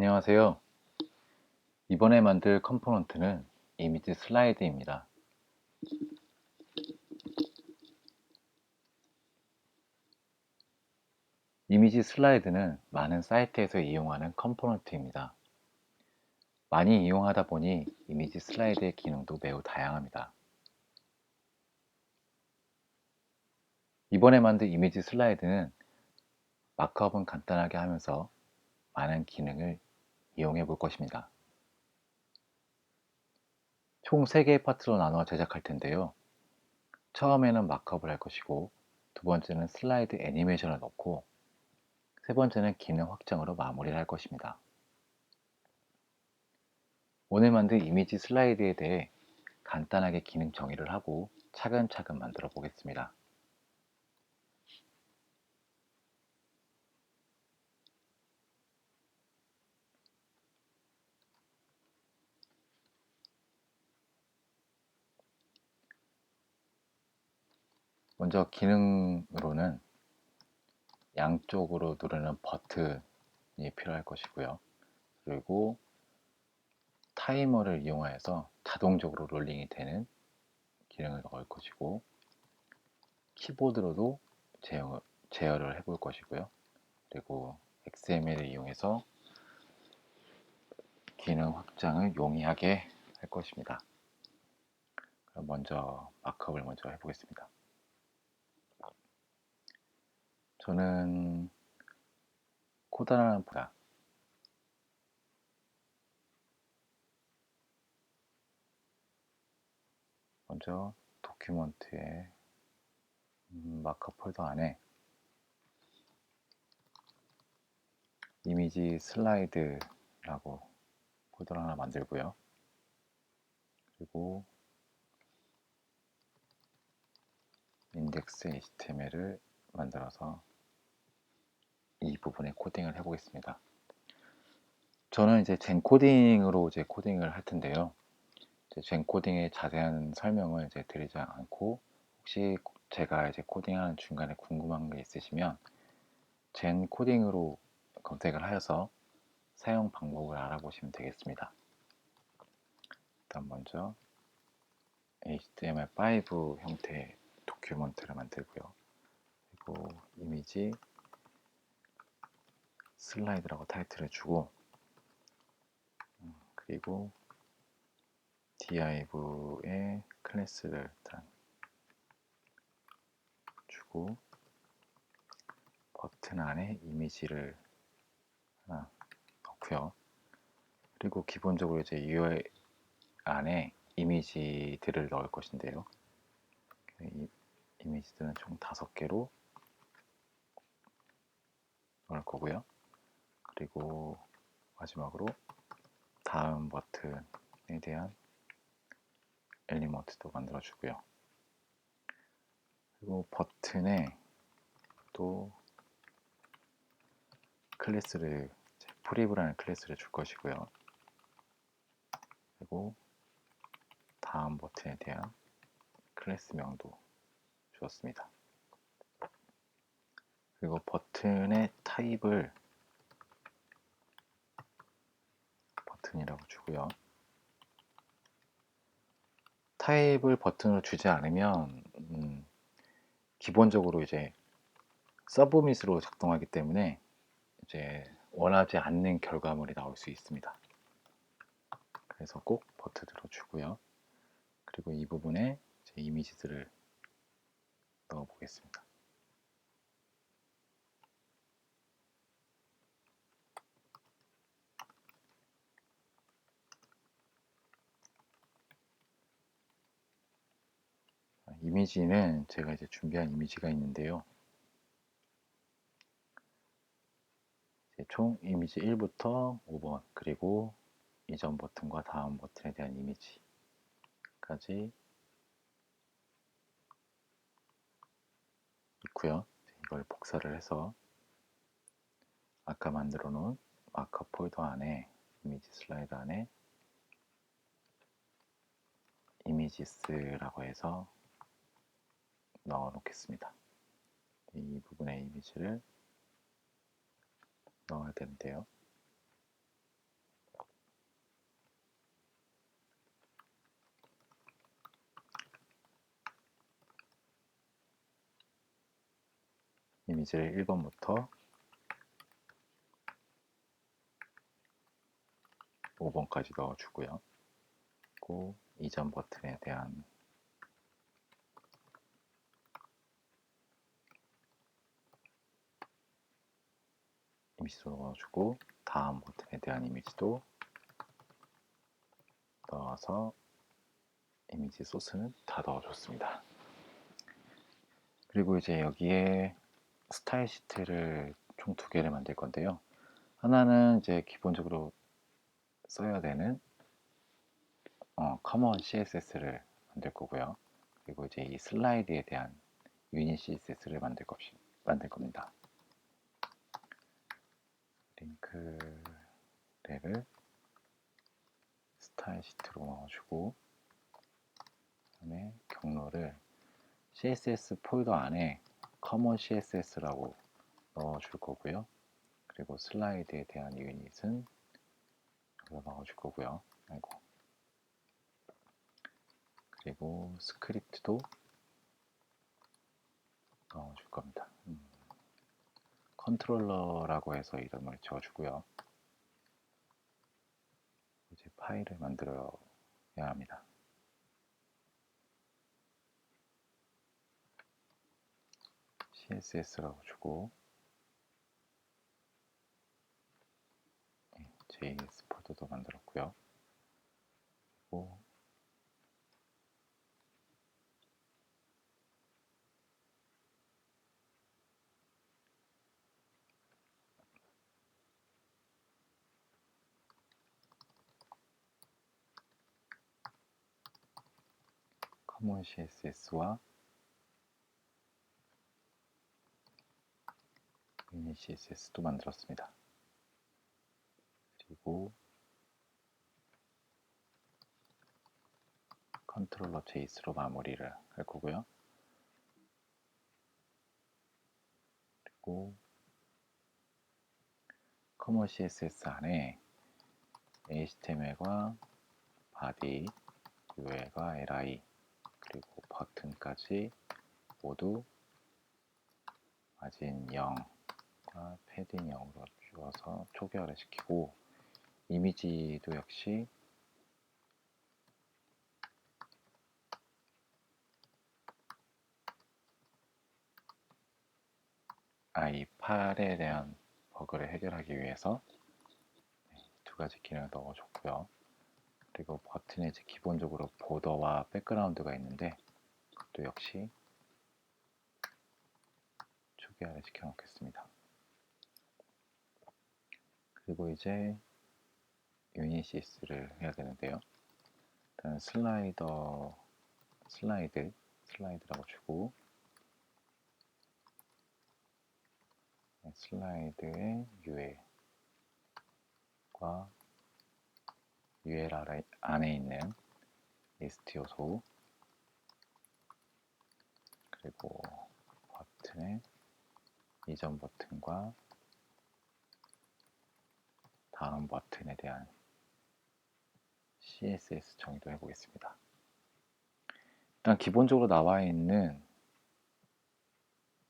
안녕하세요. 이번에 만들 컴포넌트는 이미지 슬라이드입니다. 이미지 슬라이드는 많은 사이트에서 이용하는 컴포넌트입니다. 많이 이용하다 보니 이미지 슬라이드의 기능도 매우 다양합니다. 이번에 만든 이미지 슬라이드는 마크업은 간단하게 하면서 많은 기능을 이용해 볼 것입니다. 총 3개의 파트로 나누어 제작할 텐데요. 처음에는 마크업을 할 것이고 두 번째는 슬라이드 애니메이션을 넣고 세 번째는 기능 확장으로 마무리를 할 것입니다. 오늘 만든 이미지 슬라이드에 대해 간단하게 기능 정의를 하고 차근차근 만들어 보겠습니다. 먼저 기능으로는 양쪽으로 누르는 버튼이 필요할 것이고요. 그리고 타이머를 이용하여서 자동적으로 롤링이 되는 기능을 넣을 것이고 키보드로도 제어, 제어를 해볼 것이고요. 그리고 XML을 이용해서 기능 확장을 용이하게 할 것입니다. 그럼 먼저 마크업을 먼저 해보겠습니다. 저는 코다라는 보다 먼저 도큐먼트의 음, 마커 폴더 안에 이미지 슬라이드라고 폴더를 하나 만들고요. 그리고 인덱스 HTML을 만들어서 이 부분에 코딩을 해보겠습니다. 저는 이제 젠 코딩으로 이제 코딩을 할 텐데요. 젠 코딩의 자세한 설명을 이제 드리지 않고 혹시 제가 이제 코딩하는 중간에 궁금한 게 있으시면 젠 코딩으로 검색을 하여서 사용 방법을 알아보시면 되겠습니다. 일단 먼저 HTML5 형태의 도큐먼트를 만들고요. 그리고 이미지 슬라이드라고 타이틀을 주고 음, 그리고 div의 클래스를 일단 주고 버튼 안에 이미지를 하나 넣고요. 그리고 기본적으로 이제 UI 안에 이미지들을 넣을 것인데요. 이 이미지들은 총 다섯 개로 넣을 거고요. 그리고 마지막으로 다음 버튼에 대한 엘리먼트도 만들어 주고요. 그리고 버튼에 또 클래스를 프리브라는 클래스를 줄 것이고요. 그리고 다음 버튼에 대한 클래스명도 주었습니다. 그리고 버튼의 타입을 버튼이라고 주고요. 타입을 버튼으로 주지 않으면 음, 기본적으로 이제 서브밋으로 작동하기 때문에 이제 원하지 않는 결과물이 나올 수 있습니다. 그래서 꼭 버튼으로 주고요. 그리고 이 부분에 이미지들을 넣어 보겠습니다. 이미지는 제가 이제 준비한 이미지가 있는데요. 총 이미지 1부터 5번 그리고 이전 버튼과 다음 버튼에 대한 이미지까지 있고요. 이걸 복사를 해서 아까 만들어 놓은 마크업 폴더 안에 이미지 슬라이드 안에 이미지스라고 해서 넣어 놓겠습니다. 이 부분에 이미지를 넣어야 되는데요. 이미지를 1번부터 5번까지 넣어주고요. 그리고 이전 버튼에 대한 이미지도 넣어주고 다음 버튼에 대한 이미지도 넣어서 이미지 소스는 다 넣어줬습니다. 그리고 이제 여기에 스타일 시트를 총 두 개를 만들 건데요. 하나는 이제 기본적으로 써야 되는 어, 커먼 CSS를 만들 거고요. 그리고 이제 이 슬라이드에 대한 유닛 CSS를 만들, 겁니다. 링크를 스타일 시트로 넣어주고 그다음에 경로를 CSS 폴더 안에 커먼 CSS라고 넣어줄 거고요. 그리고 슬라이드에 대한 유닛은 여기다 넣어줄 거고요. 아이고. 그리고 스크립트도 넣어줄 겁니다. 음. 컨트롤러라고 해서 이름을 지어주고요. 이제 파일을 만들어야 합니다. CSS라고 주고 JS 폴더도 만들었고요. 그리고 커먼 CSS와 유닛 CSS도 만들었습니다. 그리고 컨트롤러 JS로 마무리를 할 거고요. 그리고 커먼 CSS 안에 HTML과 body, UL과 li 그리고 버튼까지 모두 마진 0과 패딩 0으로 주어서 초기화를 시키고 이미지도 역시 i8에 대한 버그를 해결하기 위해서 두 가지 기능을 넣어줬고요. 그리고 버튼에 이제 기본적으로 보더와 백그라운드가 있는데 그것도 역시 초기화를 시켜 놓겠습니다. 그리고 이제 유니시스를 해야 되는데요. 일단 슬라이더 슬라이드 슬라이드라고 주고 네, 슬라이드의 UL과 UL 안에 있는 리스트 요소 그리고 버튼의 이전 버튼과 다음 버튼에 대한 CSS 정의도 해보겠습니다. 일단 기본적으로 나와 있는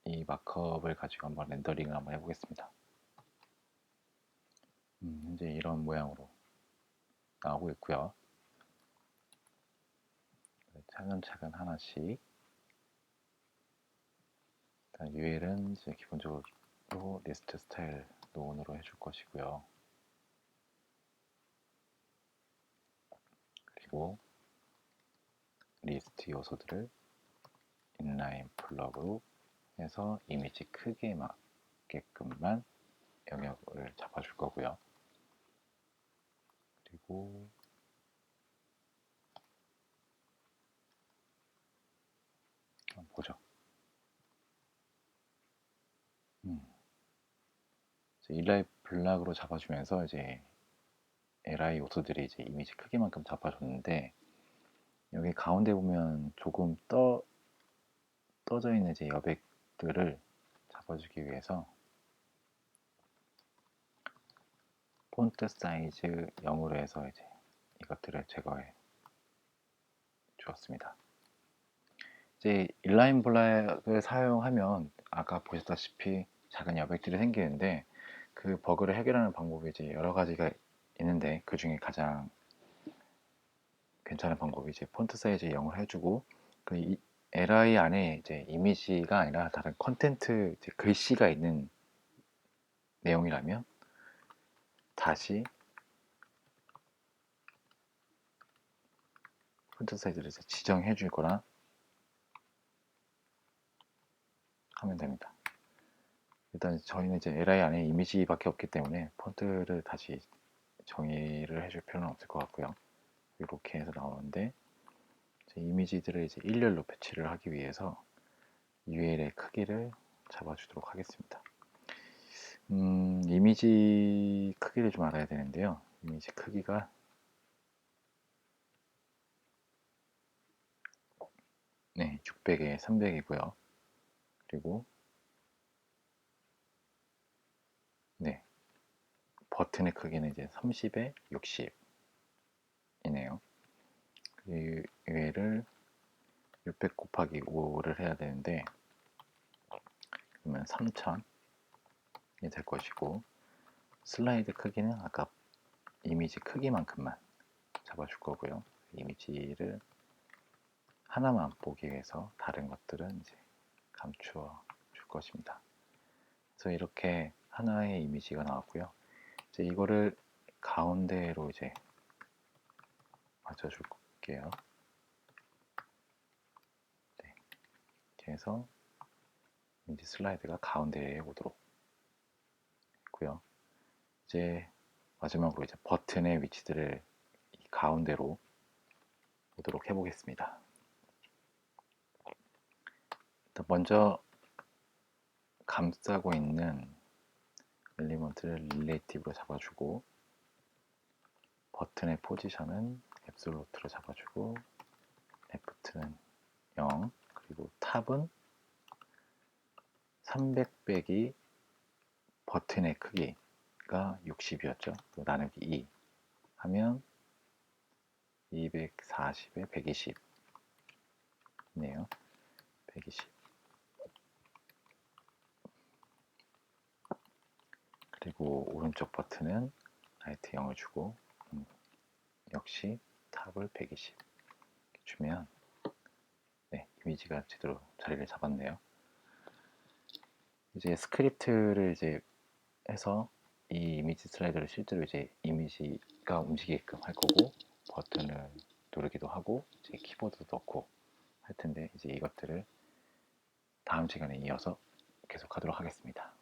이 마크업을 가지고 한번 렌더링을 한번 해보겠습니다. 음, 현재 이런 모양으로 나오고 있고요. 차근차근 하나씩 일단 UL은 이제 기본적으로 리스트 스타일 노온으로 해줄 것이고요. 그리고 리스트 요소들을 인라인 플러그로 해서 이미지 크기에 맞게끔만 영역을 잡아줄 거고요. 그리고 한번 보죠. 음. 일라이 블락으로 잡아주면서 이제 li 요소들이 이제 이미지 크기만큼 잡아줬는데 여기 가운데 보면 조금 떠 떠져 있는 이제 여백들을 잡아주기 위해서 폰트 사이즈 0으로 해서 이제 이것들을 제거해 주었습니다. 이제 인라인 블락을 사용하면 아까 보셨다시피 작은 여백들이 생기는데 그 버그를 해결하는 방법이 이제 여러 가지가 있는데 그 중에 가장 괜찮은 방법이 이제 폰트 사이즈 0을 해주고 그 이- li 안에 이제 이미지가 아니라 다른 이제 글씨가 있는 내용이라면 다시 폰트 사이즈를 지정해 주거나 하면 됩니다. 일단 저희는 이제 li 안에 이미지밖에 없기 때문에 폰트를 다시 정의를 해줄 필요는 없을 것 같고요. 이렇게 해서 나오는데 이미지들을 이제 일렬로 배치를 하기 위해서 UL의 크기를 잡아주도록 하겠습니다. 음, 이미지 크기를 좀 알아야 되는데요. 이미지 크기가 네, 600에 300이고요. 그리고 네, 버튼의 크기는 이제 30에 60이네요. 이 외를 600 곱하기 5를 해야 되는데 그러면 3000이 될 것이고 슬라이드 크기는 아까 이미지 크기만큼만 잡아줄 거고요. 이미지를 하나만 보기 위해서 다른 것들은 이제 감추어 줄 것입니다. 그래서 이렇게 하나의 이미지가 나왔고요. 이제 이거를 가운데로 이제 맞춰줄게요. 네. 이렇게 해서 이미지 슬라이드가 가운데에 오도록 했고요. 이제 마지막으로 이제 버튼의 위치들을 이 가운데로 오도록 해보겠습니다. 먼저 감싸고 있는 엘리먼트를 릴레이티브로 잡아주고 버튼의 포지션은 앱솔루트로 잡아주고 레프트는 0 그리고 탑은 300 빼기 버튼의 크기가 60이었죠. 나누기 2 하면 240에 120이네요. 120 그리고 오른쪽 버튼은 라이트 0을 주고 음, 역시 탑을 120 이렇게 주면 네, 이미지가 제대로 자리를 잡았네요. 이제 스크립트를 이제 해서 이 이미지 슬라이드를 실제로 이제 이미지가 움직이게끔 할 거고 버튼을 누르기도 하고 이제 키보드도 넣고 할 텐데 이제 이것들을 다음 시간에 이어서 계속 하도록 하겠습니다.